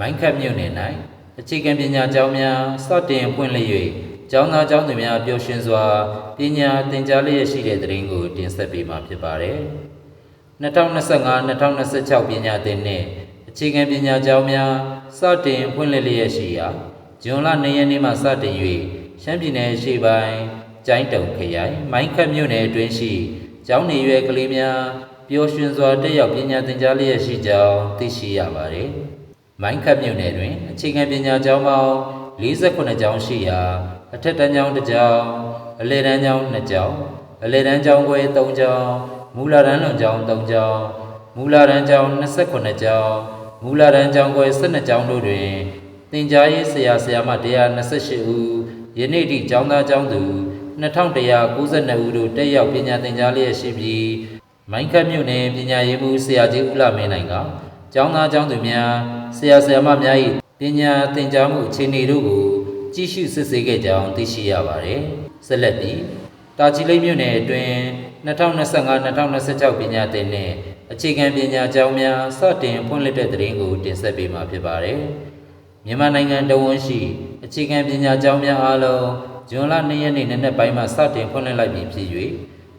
မိုင်းခတ်မြို့နယ်၌အခြေခံပညာကျောင်းများစတင်ဖွင့်လှစ်၍ကျောင်းသားကျောင်းသူများပျော်ရွှင်စွာပညာသင်ကြားလျက်ရှိတဲ့တရင်ကိုတင်ဆက်ပေးမှာဖြစ်ပါတယ်။2025-2026ပညာသင်နှစ်အခြေခံပညာကျောင်းများစတင်ဖွင့်လှစ်လျက်ရှိရာဇွန်လ2ရက်နေ့မှစတင်၍ရှမ်းပြည်နယ်ရှေ့ပိုင်းကျိုင်းတုံခရိုင်မိုင်းခတ်မြို့နယ်အတွင်းရှိကျောင်းနေရွယ်ကလေးများပျော်ရွှင်စွာတက်ရောက်ပညာသင်ကြားလျက်ရှိကြောင်းသိရှိရပါတယ်။ မိုင်းခတ်မြို့နယ်တွင်အခြေခံပညာကျောင်းပေါင်း48ကျောင်းရှိရာအထက်တန်းကျောင်းတစ်ကျောင်းအလယ်တန်းကျောင်း2ကျောင်းအလယ်တန်းကျောင်းခွဲ3ကျောင်းမူလာတန်းလွန်ကျောင်း3ကျောင်းမူလာတန်းကျောင်း28ကျောင်းမူလာတန်းကျောင်းခွဲ12ကျောင်းတို့တွင်သင်ကြားရေးဆရာဆရာမ128ဦးယနေ့ထိကျောင်းသားကျောင်းသူ2192ဦးတို့တက်ရောက်ပညာသင်ကြားလျက်ရှိပြီးမိုင်းခတ်မြို့နယ်ပညာရေးမှူးဆရာကြီးဦးလာမင်းနိုင်က ကျောင်းသားကျောင်းသူများဆရာဆရာမများ၏ပညာသင်ကြားမှုအခြေအနေတို့ကိုကြည့်ရှုစစ်ဆေးခဲ့ကြောင်းသိရှိရပါတယ်။ဆက်လက်ပြီးတာချီလိတ်မြို့နယ်အတွင်း2025-2026ပညာသင်နှစ်အခြေခံပညာကျောင်းများစတင်ဖွင့်လှစ်တဲ့သတင်းကိုတင်ဆက်ပေးမှာဖြစ်ပါတယ်။မြန်မာနိုင်ငံတဝန်ရှိအခြေခံပညာကျောင်းများအားလုံးဇွန်လ2ရက်နေ့နံနက်ပိုင်းမှစတင်ဖွင့်လှစ်လိုက်ပြီဖြစ်၍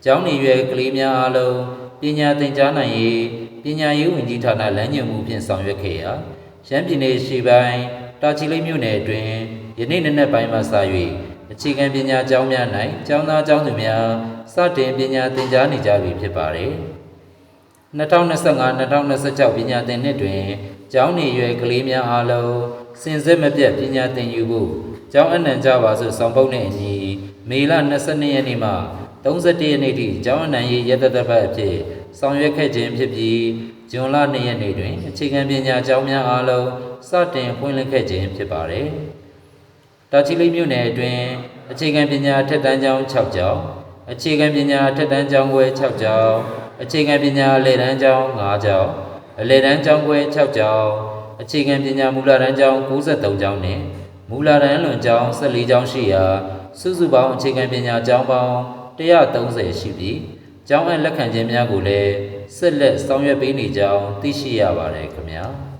ကျောင်းနေရွယ်ကလေးများအားလုံးပညာသင်ကြားနိုင်ရေး ပညာရေးဝန်ကြီးဌာနလမ်းညွှန်မှုဖြင့်ဆောင်ရွက်ခဲ့ရာရှမ်းပြည်နယ်ရှေ့ပိုင်းတာချီလိတ်မြို့နယ်အတွင်းယနေ့နံနက်ပိုင်းမှစ၍အခြေခံပညာကျောင်းများ၌ကျောင်းသားကျောင်းသူများစတင်ပညာသင်ကြားနေကြပြီဖြစ်ပါတယ်။2025-2026ပညာသင်နှစ်တွင်ကျောင်းနေရွယ်ကလေးများအားလုံးစင်စစ်မပြတ်ပညာသင်ယူဖို့ကျောင်းအနှံကြပါစို့ဆောင်ပုဒ်နှင့်အညီမေလ22ရက်နေ့မှ31ရက်နေ့ထိကျောင်းအနှံရေးရတတပတ်အဖြစ် ဆောင်ရွက်ခဲ့ခြင်းဖြစ်ပြီးဇွန်လ2ရက်နေ့တွင်အခြေခံပညာကျောင်းများအားလုံးစတင်ဖွင့်လှစ်ခဲ့ခြင်းဖြစ်ပါတယ်။တာချီလိတ်မြို့နယ်အတွင်းအခြေခံပညာထက်တန်းကျောင်း6ကျောင်းအခြေခံပညာထက်တန်းကျောင်းခွဲ6ကျောင်းအခြေခံပညာအလယ်တန်းကျောင်း5ကျောင်းအလယ်တန်းကျောင်းခွဲ6ကျောင်းအခြေခံပညာမူလတန်းကျောင်း93ကျောင်းနှင့်မူလတန်းလွန်ကျောင်း14ကျောင်းရှိရာစုစုပေါင်းအခြေခံပညာကျောင်းပေါင်း130ရှိပြီး ကျောင်းအပ်လက်ခံခြင်းများကိုလည်းဆက်လက်ဆောင်ရွက်ပေးနေကြောင်းသိရှိရပါတယ်ခင်ဗျာ။